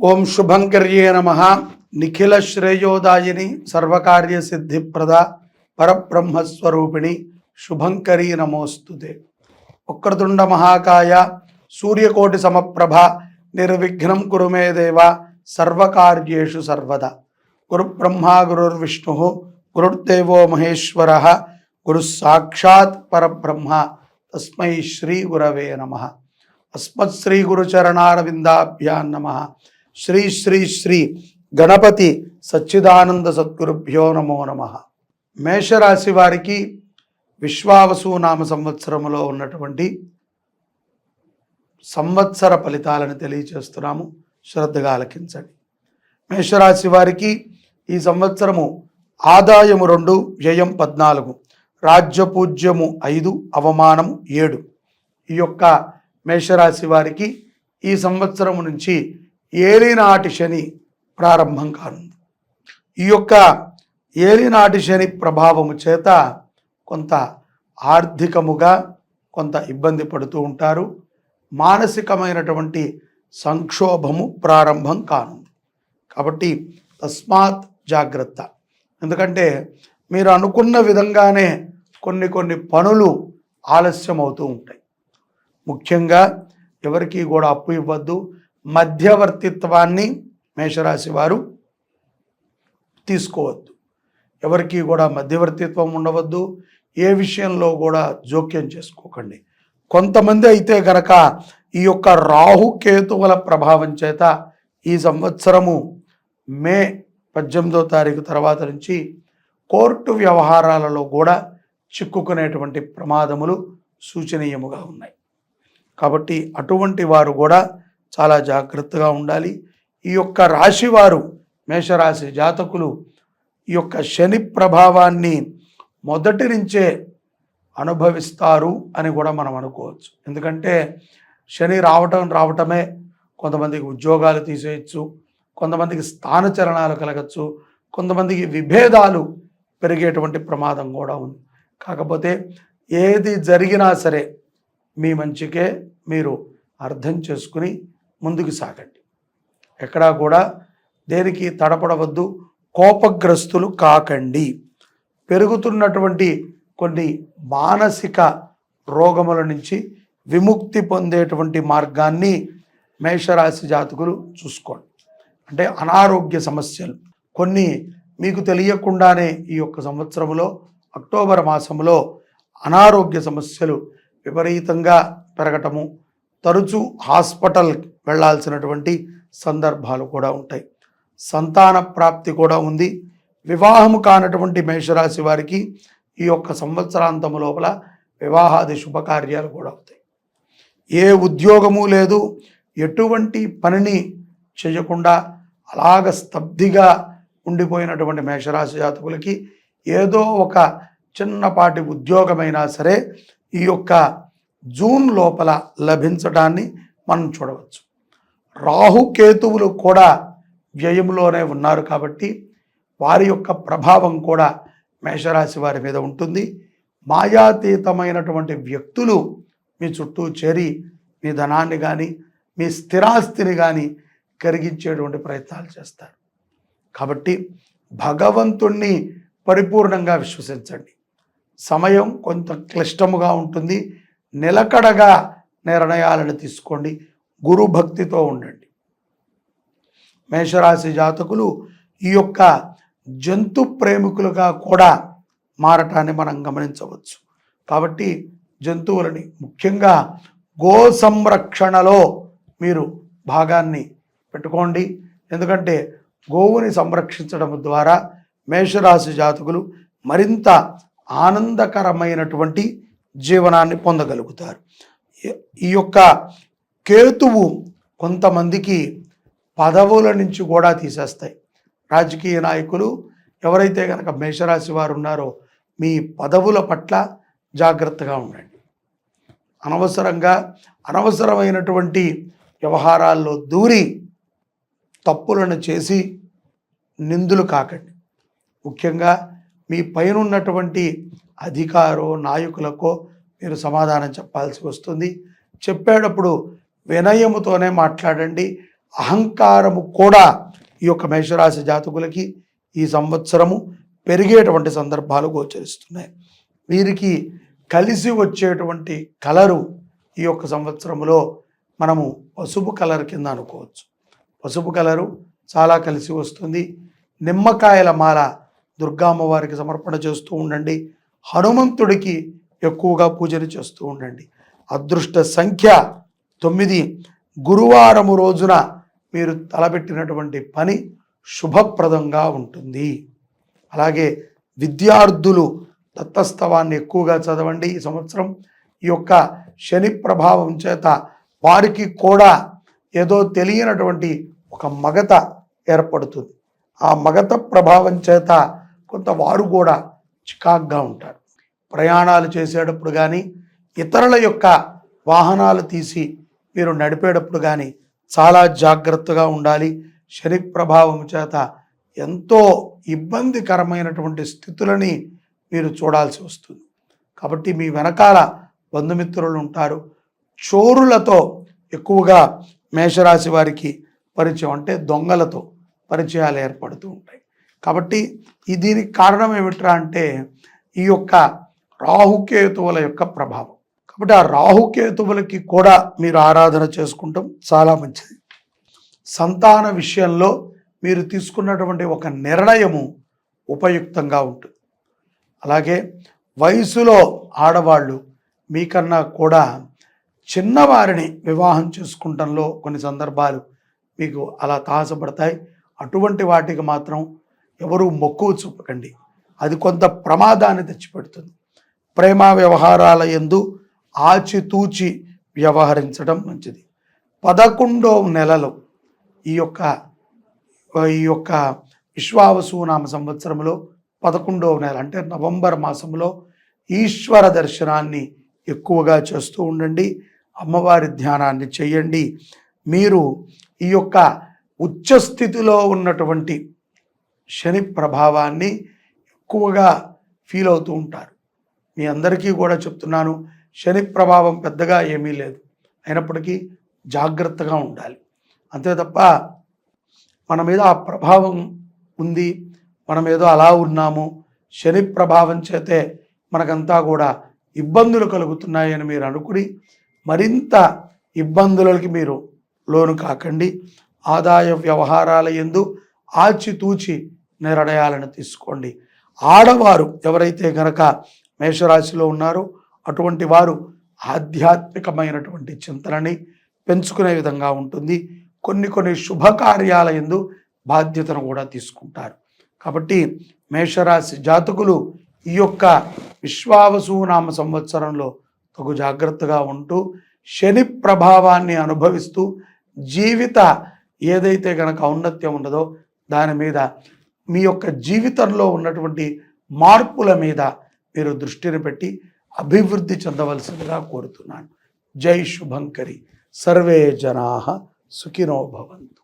ఓం శుభంకర్యే నమ నిఖిల శ్రేయోదాయిని సర్వకార్య సిద్ధిప్రద పరబ్రహ్మస్వరూపిణి శుభంకరీ నమోస్తుతే వక్రతుండ మహాకాయ సూర్యకోటి సమప్రభ నిర్విఘ్నం కురు మే దేవ సర్వకార్యేషు సర్వదా గురు బ్రహ్మా గురుర్విష్ణు గురుర్దేవో మహేశ్వర గురు సాక్షాత్ పరబ్రహ్మ తస్మై శ్రీ గురవే నమ అస్మత్ శ్రీ గురుచరణారవిందాభ్యాం నమ శ్రీ శ్రీ శ్రీ గణపతి సచ్చిదానంద సద్గురుభ్యో నమో నమ. మేషరాశి వారికి విశ్వావసు నామ సంవత్సరములో ఉన్నటువంటి సంవత్సర ఫలితాలను తెలియచేస్తున్నాము. శ్రద్ధగా ఆలకించండి. మేషరాశి వారికి ఈ సంవత్సరము ఆదాయము రెండు వ్యయం పద్నాలుగు రాజ్యపూజ్యము ఐదు అవమానము ఏడు. ఈ యొక్క మేషరాశి వారికి ఈ సంవత్సరము నుంచి ఏలినాటి శని ప్రారంభం కానుంది. ఈ యొక్క ఏలినాటి శని ప్రభావము చేత కొంత ఆర్థికముగా కొంత ఇబ్బంది పడుతూ ఉంటారు. మానసికమైనటువంటి సంక్షోభము ప్రారంభం కానుంది. కాబట్టి తస్మాత్ జాగ్రత్త. ఎందుకంటే మీరు అనుకున్న విధంగానే కొన్ని కొన్ని పనులు ఆలస్యం అవుతూ ఉంటాయి. ముఖ్యంగా ఎవరికి కూడా అప్పు ఇవ్వద్దు. మధ్యవర్తిత్వాన్ని మేషరాశి వారు తీసుకోవద్దు. ఎవరికి కూడా మధ్యవర్తిత్వం ఉండవద్దు. ఏ విషయంలో కూడా జోక్యం చేసుకోకండి. కొంతమంది అయితే గనక ఈ యొక్క రాహుకేతువుల ప్రభావం చేత ఈ సంవత్సరము మే పద్దెనిమిదో తారీఖు తర్వాత నుంచి కోర్టు వ్యవహారాలలో కూడా చిక్కుకునేటువంటి ప్రమాదములు సూచనీయముగా ఉన్నాయి. కాబట్టి అటువంటి వారు కూడా చాలా జాగ్రత్తగా ఉండాలి. ఈ యొక్క రాశి వారు మేషరాశి జాతకులు ఈ యొక్క శని ప్రభావాన్ని మొదటి నుంచే అనుభవిస్తారు అని కూడా మనం అనుకోవచ్చు. ఎందుకంటే శని రావటం రావటమే కొంతమందికి ఉద్యోగాలు తీసేయచ్చు కొంతమందికి స్థానచలనాలు కలగచ్చు కొంతమందికి విభేదాలు పెరిగేటువంటి ప్రమాదం కూడా ఉంది. కాకపోతే ఏది జరిగినా సరే మీ మంచికే మీరు అర్థం చేసుకుని ముందుకు సాగండి. ఎక్కడా కూడా దేనికి తడపడవద్దు కోపగ్రస్తులు కాకండి. పెరుగుతున్నటువంటి కొన్ని మానసిక రోగముల నుంచి విముక్తి పొందేటువంటి మార్గాన్ని మేషరాశి జాతకులు చూసుకోండి. అంటే అనారోగ్య సమస్యలు. కొన్ని మీకు తెలియకుండానే ఈ యొక్క సంవత్సరంలో అక్టోబర్ మాసంలో అనారోగ్య సమస్యలు విపరీతంగా పెరగటము తరచూ హాస్పిటల్ వెళ్ళాల్సినటువంటి సందర్భాలు కూడా ఉంటాయి. సంతాన ప్రాప్తి కూడా ఉంది. వివాహము కానటువంటి మేషరాశి వారికి ఈ యొక్క సంవత్సరాంతము లోపల వివాహాది శుభకార్యాలు కూడా అవుతాయి. ఏ ఉద్యోగము లేదు. ఎటువంటి పనిని చేయకుండా అలాగ స్తబ్దిగా ఉండిపోయినటువంటి మేషరాశి జాతకులకి ఏదో ఒక చిన్నపాటి ఉద్యోగమైనా సరే ఈ యొక్క జూన్ లోపల లభించడాన్ని మనం చూడవచ్చు. రాహుకేతువులు కూడా వ్యయంలోనే ఉన్నారు కాబట్టి వారి యొక్క ప్రభావం కూడా మేషరాశి వారి మీద ఉంటుంది. మాయాతీతమైనటువంటి వ్యక్తులు మీ చుట్టూ చేరి మీ ధనాన్ని కానీ మీ స్థిరాస్తిని కానీ కరిగించేటువంటి ప్రయత్నాలు చేస్తారు. కాబట్టి భగవంతుణ్ణి పరిపూర్ణంగా విశ్వసించండి. సమయం కొంత క్లిష్టముగా ఉంటుంది. నిలకడగా నిర్ణయాలను తీసుకోండి. గురు భక్తితో ఉండండి. మేషరాశి జాతకులు ఈ యొక్క జంతు ప్రేమికులుగా కూడా మారటాన్ని మనం గమనించవచ్చు. కాబట్టి జంతువులని ముఖ్యంగా గో సంరక్షణలో మీరు భాగాన్ని పెట్టుకోండి. ఎందుకంటే గోవుని సంరక్షించడం ద్వారా మేషరాశి జాతకులు మరింత ఆనందకరమైనటువంటి జీవనాన్ని పొందగలుగుతారు. ఈ- యొక్క కేతువు కొంతమందికి పదవుల నుంచి కూడా తీసేస్తాయి. రాజకీయ నాయకులు ఎవరైతే కనుక మేషరాశి వారు ఉన్నారో మీ పదవుల పట్ల జాగ్రత్తగా ఉండండి. అనవసరంగా అనవసరమైనటువంటి వ్యవహారాల్లో దూరి తప్పులను చేసి నిందులు కాకండి. ముఖ్యంగా మీ పైన ఉన్నటువంటి అధికారో నాయకులకో మీరు సమాధానం చెప్పాల్సి వస్తుంది. చెప్పేటప్పుడు వినయముతోనే మాట్లాడండి. అహంకారము కూడా ఈ యొక్క మేషరాశి జాతకులకి ఈ సంవత్సరము పెరిగేటువంటి సందర్భాలు గోచరిస్తున్నాయి. వీరికి కలిసి వచ్చేటువంటి కలరు ఈ యొక్క సంవత్సరంలో మనము పసుపు కలర్ కింద అనుకోవచ్చు. పసుపు కలరు చాలా కలిసి వస్తుంది. నిమ్మకాయల మాల దుర్గామ్మవారికి సమర్పణ చేస్తూ ఉండండి. హనుమంతుడికి ఎక్కువగా పూజలు చేస్తూ ఉండండి. అదృష్ట సంఖ్య తొమ్మిది. గురువారము రోజున మీరు తలపెట్టినటువంటి పని శుభప్రదంగా ఉంటుంది. అలాగే విద్యార్థులు దత్తస్తవాన్ని ఎక్కువగా చదవండి. ఈ సంవత్సరం ఈ యొక్క శని ప్రభావం చేత వారికి కూడా ఏదో తెలియనటువంటి ఒక మగత ఏర్పడుతుంది. ఆ మగత ప్రభావం చేత కొంత వారు కూడా చికాగ్గా ఉంటారు ప్రయాణాలు చేసేటప్పుడు కానీ ఇతరుల యొక్క వాహనాలు తీసి మీరు నడిపేటప్పుడు కానీ చాలా జాగ్రత్తగా ఉండాలి. శని ప్రభావం చేత ఎంతో ఇబ్బందికరమైనటువంటి స్థితులని మీరు చూడాల్సి వస్తుంది. కాబట్టి మీ వెనకాల బంధుమిత్రులు ఉంటారు. చోరులతో ఎక్కువగా మేషరాశి వారికి పరిచయం అంటే దొంగలతో పరిచయాలు ఏర్పడుతూ ఉంటాయి. కాబట్టి ఈ దీనికి కారణం ఏమిట్రా అంటే ఈ యొక్క రాహుకేతువుల యొక్క ప్రభావం. కాబట్టి ఆ రాహుకేతువులకి కూడా మీరు ఆరాధన చేసుకుంటాం. చాలా మంచిది. సంతాన విషయంలో మీరు తీసుకున్నటువంటి ఒక నిర్ణయము ఉపయుక్తంగా ఉంటుంది. అలాగే వయసులో ఆడవాళ్ళు మీకన్నా కూడా చిన్నవారిని వివాహం చేసుకుంటంలో కొన్ని సందర్భాలు మీకు అలా తాహసపడతాయి అటువంటి వాటికి మాత్రం ఎవరు మొక్కువ చూపకండి. అది కొంత ప్రమాదాన్ని తెచ్చిపెడుతుంది. ప్రేమ వ్యవహారాల ఎందు ఆచితూచి వ్యవహరించడం మంచిది. పదకొండో నెలలో ఈ యొక్క ఈ యొక్క విశ్వావసునామ సంవత్సరంలో పదకొండవ నెల అంటే నవంబర్ మాసంలో ఈశ్వర దర్శనాన్ని ఎక్కువగా చేస్తూ ఉండండి. అమ్మవారి ధ్యానాన్ని చేయండి. మీరు ఈ యొక్క ఉచ్చస్థితిలో ఉన్నటువంటి శని ప్రభావాన్ని ఎక్కువగా ఫీల్ అవుతూ ఉంటారు. మీ అందరికీ కూడా చెప్తున్నాను శని ప్రభావం పెద్దగా ఏమీ లేదు. అయినప్పటికీ జాగ్రత్తగా ఉండాలి. అంతే తప్ప మన మీద ఆ ప్రభావం ఉంది మనం ఏదో అలా ఉన్నాము శని ప్రభావం చేతే మనకంతా కూడా ఇబ్బందులు కలుగుతున్నాయని మీరు అనుకుని మరింత ఇబ్బందులకి మీరు లోను కాకండి. ఆదాయ వ్యవహారాల ఎందు ఆచితూచి నిర్ణయాలను తీసుకోండి. ఆడవారు ఎవరైతే గనక మేషరాశిలో ఉన్నారో అటువంటి వారు ఆధ్యాత్మికమైనటువంటి చింతనని పెంచుకునే విధంగా ఉంటుంది. కొన్ని కొన్ని శుభకార్యాల ఎందు బాధ్యతను కూడా తీసుకుంటారు. కాబట్టి మేషరాశి జాతకులు ఈ యొక్క విశ్వావసునామ సంవత్సరంలో తగు జాగ్రత్తగా ఉంటూ శని ప్రభావాన్ని అనుభవిస్తూ జీవిత ఏదైతే గనక ఔన్నత్యం ఉన్నదో దాని మీద మీ యొక్క జీవితంలో ఉన్నటువంటి మార్పుల మీద మీరు దృష్టిని పెట్టి అభివృద్ధి చెందవలసిందిగా కోరుతున్నాను. జై శుభంకరి. సర్వే జనా సుఖినో భవంతు.